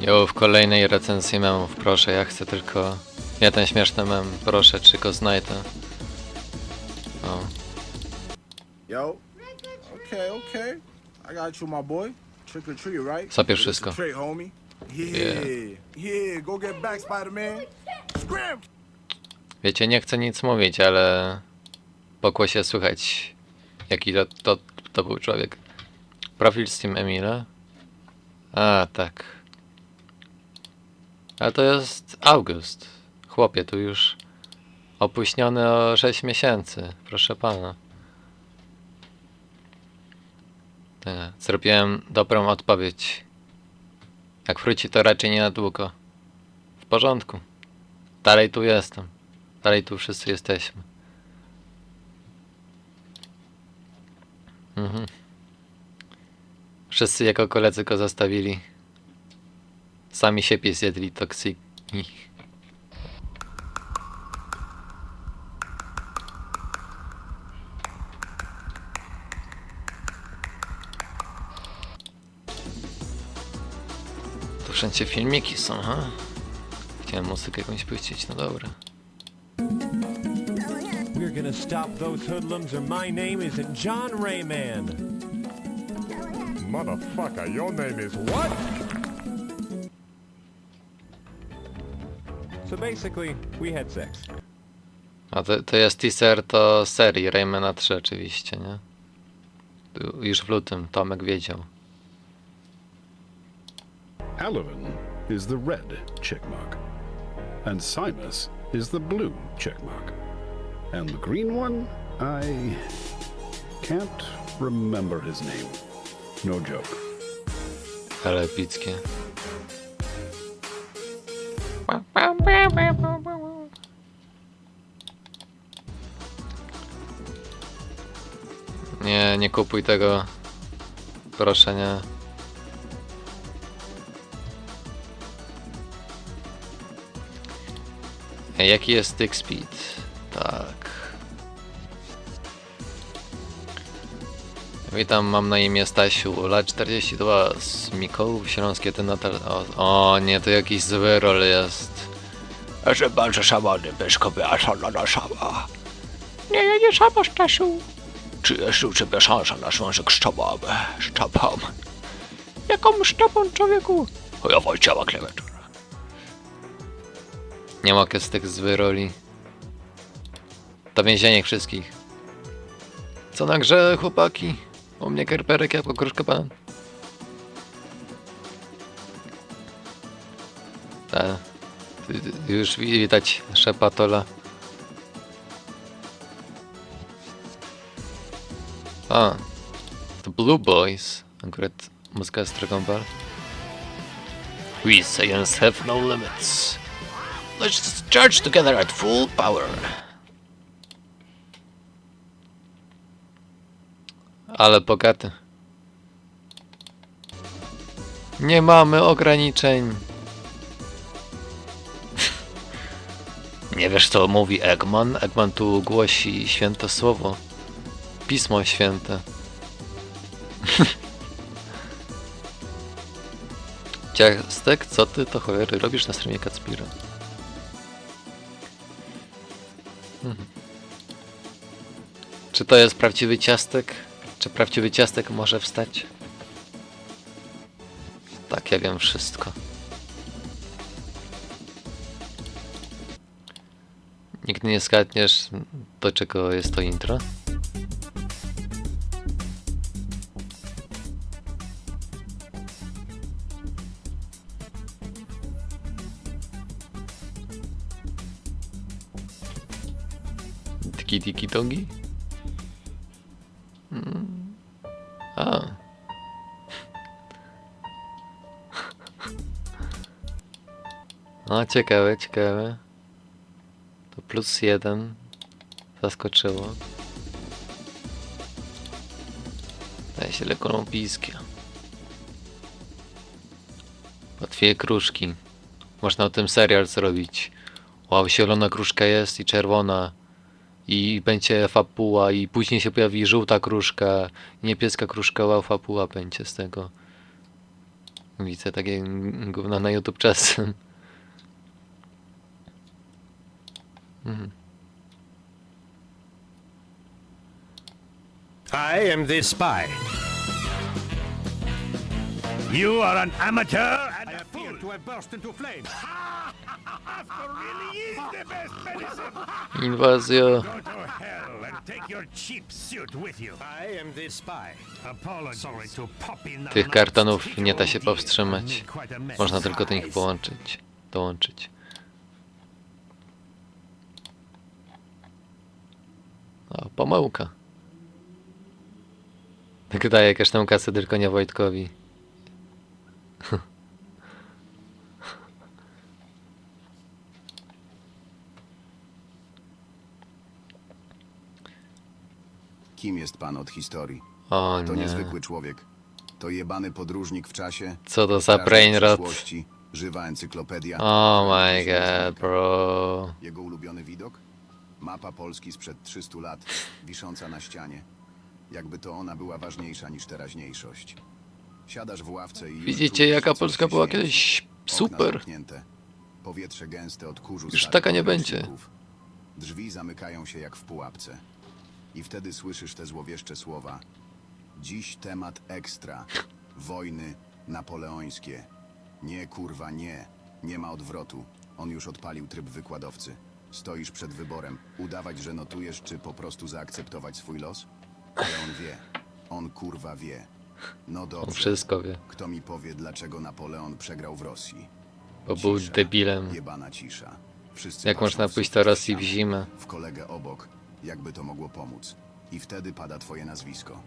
Jo, w kolejnej recenzji memów, proszę, ja chcę tylko... Ja ten śmieszny mem, proszę, czy go znajdę. O, Yo. Okay, okay. I got you, my boy. Trick or treat, right? A wszystko. Trick, homie. Yeah. Yeah. Go get back, Spider-Man. Scram! Wiecie, nie chcę nic mówić, ale... Po głosie słychać, jaki to, to, to był człowiek. Profil Steam Emila? A, tak. Ale to jest August. Chłopie, tu już opóźniony o 6 miesięcy, proszę pana. Tak, zrobiłem dobrą odpowiedź. Jak wróci, to raczej nie na długo. W porządku. Dalej tu jestem. Dalej tu wszyscy jesteśmy. Mhm. Wszyscy jako koledzy go zostawili. Sami siebie zjedli toksyki. Tu wszędzie filmiki są, ha? Chciałem muzykę jakąś puścić, no dobra. We're gonna stop those hoodlums or my name isn't John Rayman. Motherfucker, your name is what? So basically, we had sex. A to, to jest teaser to serii Raymana 3 oczywiście, nie? Tu Już w lutym Tomek wiedział. Alavan is the red checkmark, and Simus is the blue checkmark. And the green one, I can't remember his name. No joke. Ale epickie. Nie, nie kupuj tego. Proszę nie. Ej, Jaki jest tick speed? Tak. Witam, mam na imię Stasiu, lat 42, z Mikołów, Śląskie, ten natal... O, o nie, to jakiś zły rol jest. Że bardzo szamany, Byszkowy, a szalona szama. Nie, ja nie szapa, Stasiu. Czy jeszcze u ciebie szansa na związek z? Z tobą? Jaką sztopą, człowieku? Ja Wojcieła Klementura. Nie mogę z tych zły roli. To więzienie wszystkich. Co na grze, chłopaki? U mnie kerperek, jabłko, kruszka, pan. Ta. Już widać szepatola. A. The Blue Boys. Akurat muzyka z Dragon Ball. We Saiyans have no limits. Let's charge together at full power. Ale bogaty. Nie mamy ograniczeń. Nie wiesz co mówi Eggman? Eggman tu głosi święte słowo. Pismo święte. Ciastek, co ty to cholery robisz na streamie Kacpira? Mhm. Czy to jest prawdziwy ciastek? Czy prawdziwy ciastek może wstać? Tak, ja wiem wszystko. Nigdy nie zgadniesz, do czego jest to intro? Tiki tiki dogi? A. No, ciekawe, ciekawe. To plus jeden. Zaskoczyło. Daje się lekko olimpijskie. Po dwie kruszki. Można o tym serial zrobić. Wow, zielona kruszka jest i czerwona. I będzie fapuła i później się pojawi żółta kruszka, niebieska kruszka, wow, fapuła będzie z tego. Widzę takie gówno na YouTube czasem. Mhm. I am the spy. You are an amateur and I appear to have burst into flames. really is the best medicine. Inwazja. Go to hell and take your cheap suit with you. I am the spy. Apologies. Sorry to pop in the Tych kartonów nie da się powstrzymać. a. Można tylko do nich połączyć. Dołączyć. O, pomyłka. Tak daję każdą kasę, tylko nie Wojtkowi. Kim jest pan od historii? O To nie. niezwykły człowiek. To jebany podróżnik w czasie. Co to za strażnik brainrot? przyszłości, Żywa encyklopedia. Oh my god, bro. Jego ulubiony widok? Mapa Polski sprzed 300 lat, wisząca na ścianie. Jakby to ona była ważniejsza niż teraźniejszość. Siadasz w ławce i Widzicie, czujesz, jaka że coś Polska się była kiedyś Okna super. zamknięte. Powietrze gęste od kurzu Już starych taka nie będzie. podręczników. Drzwi zamykają się jak w pułapce. I wtedy słyszysz te złowieszcze słowa. Dziś temat ekstra. Wojny napoleońskie. Nie, kurwa, nie. Nie ma odwrotu. On już odpalił tryb wykładowcy. Stoisz przed wyborem. Udawać, że notujesz, czy po prostu zaakceptować swój los? Ale on wie. On kurwa wie. No On dobrze. wszystko wie. Kto mi powie, dlaczego Napoleon przegrał w Rosji? Bo był Cisza. debilem. Jebana cisza. Wszyscy Jak patrzą można w pójść sufit do Rosji w ściany. zimę? W kolegę obok, jakby to mogło pomóc. I wtedy pada twoje nazwisko.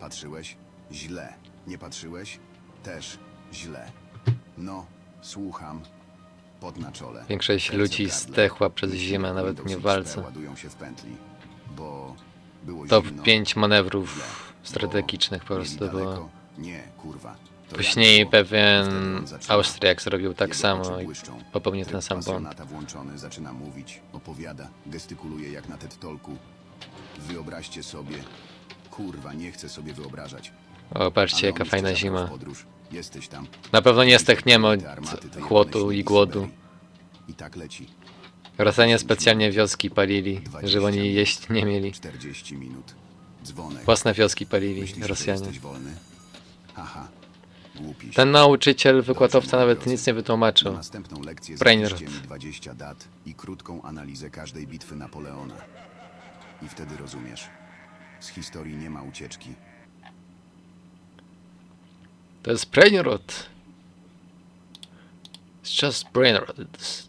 Patrzyłeś? Źle. Nie patrzyłeś? Też źle. No, słucham. Pot na czole. Większość Serce ludzi gardle. zdechła przez Myśli, zimę, nawet Windows nie w XP walce. ładują się w pętli, bo było Top zimno, 5 manewrów strategicznych po prostu było. Nie, kurwa. To Później jak było? pewien Wtedy on zaczyna. Austriak zrobił tak Jego samo oczy i błyszczą. popełnił Tryb ten sam błąd. pasjonata włączony zaczyna mówić, opowiada, gestykuluje jak na TED Talku. Wyobraźcie sobie, kurwa, nie chcę sobie wyobrażać. O, patrzcie, jaka fajna cię zabrał w zima. podróż. Jesteś tam. Na pewno nie zdechniemy od jebane i głodu. I tak leci. Rosjanie specjalnie wioski palili, 20 żeby oni jeść nie mieli. 40 minut. Dzwonek. Własne wioski palili Myślisz, że Rosjanie. jesteś wolny? Haha. Głupi Ten nauczyciel, wykładowca nawet nic nie Na wytłumaczył. następną lekcję Brainrot. zapiszcie mi 20 dat i krótką analizę każdej bitwy Napoleona. I wtedy rozumiesz. Z historii nie ma ucieczki. To jest brainrot. It's just brainrot. It's.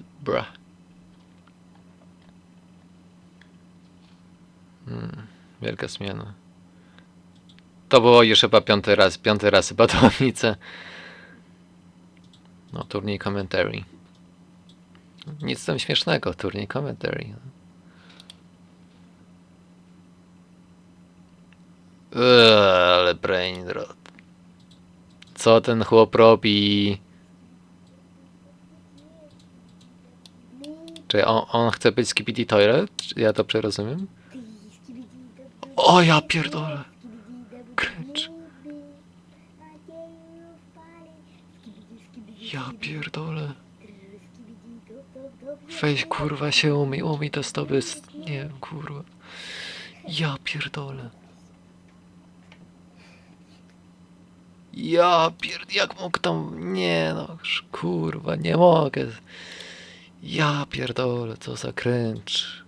Hmm, wielka zmiana. To było już chyba piąty raz, piąty raz chyba No, turniej commentary. Nic tam śmiesznego, turniej commentary. Eee, ale brainrot. Co ten chłop robi? Czy on, on chce być Skibidi Toilet? Ja to przerozumiem? O ja pierdolę! Cringe. Ja pierdolę. Weź kurwa się umyj, umyj to stopy, s- nie kurwa. Ja pierdolę. Ja pierd... jak mógł tam... Nie no, kurwa, nie mogę. Ja pierdolę, co za crunch.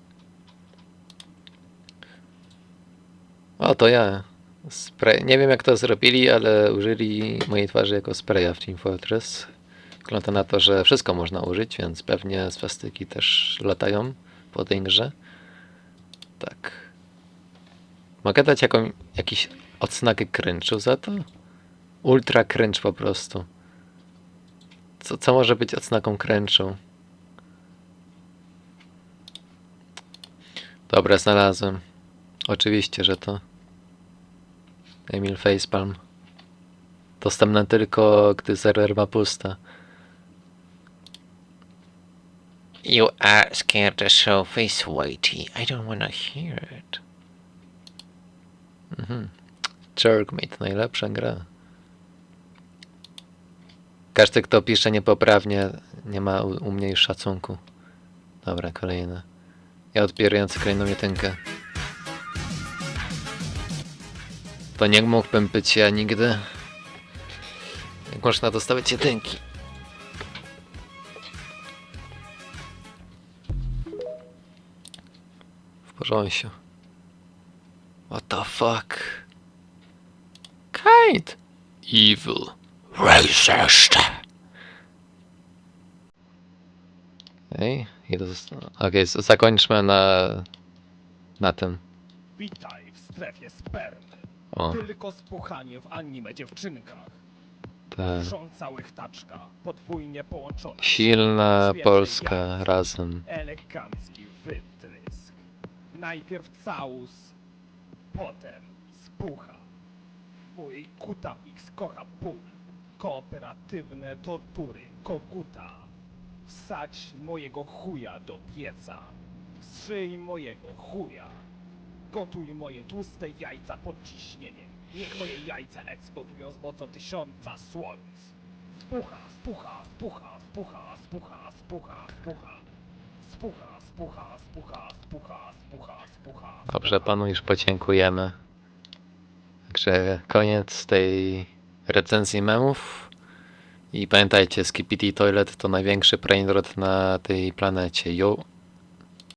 O, to ja. Spray. Nie wiem jak to zrobili, ale użyli mojej twarzy jako spraya w Team Fortress. Wygląda na to, że wszystko można użyć, więc pewnie swastyki też latają po tej grze. Tak. Mogę dać jaką, jakiś odznakę crunchu za to? Ultra crunch po prostu. Co, co może być odznaką crunchu? Dobra, znalazłem. Oczywiście, że to. Emil Facepalm. Dostępna tylko, gdy serwer ma pusta. You are scared to show face, Whitey. I don't wanna hear it. Mhm. Jerkmate, najlepsza gra. Każdy, kto pisze niepoprawnie, nie ma u, u mnie już szacunku. Dobra, kolejne. Ja odbierający kolejną jedynkę. To nie mógłbym być ja nigdy. Jak można dostawać jedynki? W porządku. What the fuck? Kite! Evil. Racist! Ej, i to zosta- Okej, z- zakończmy na... na tym. Witaj w strefie spermy. O, Tylko spuchanie w anime dziewczynkach. te... Wrząca łechtaczka, podwójnie połączona. Silna Polska jajca. razem. Elegancki wytrysk. Najpierw całus, potem spucha. Mój kuta X kocha pól. Kooperatywne tortury koguta. Wsadź mojego chuja do pieca. Strzyj mojego chuja. Gotuj moje tłuste jajca pod ciśnieniem. Niech moje jajca eksplodują z mocą tysiąca słońc. Spucha, spucha, spucha, spucha, spucha, spucha, spucha. Spucha, spucha, spucha, spucha, spucha, spucha. Dobrze, panu już podziękujemy. Także koniec tej recenzji memów. I pamiętajcie, Skipity Toilet to największy brainrot na tej planecie. Yo!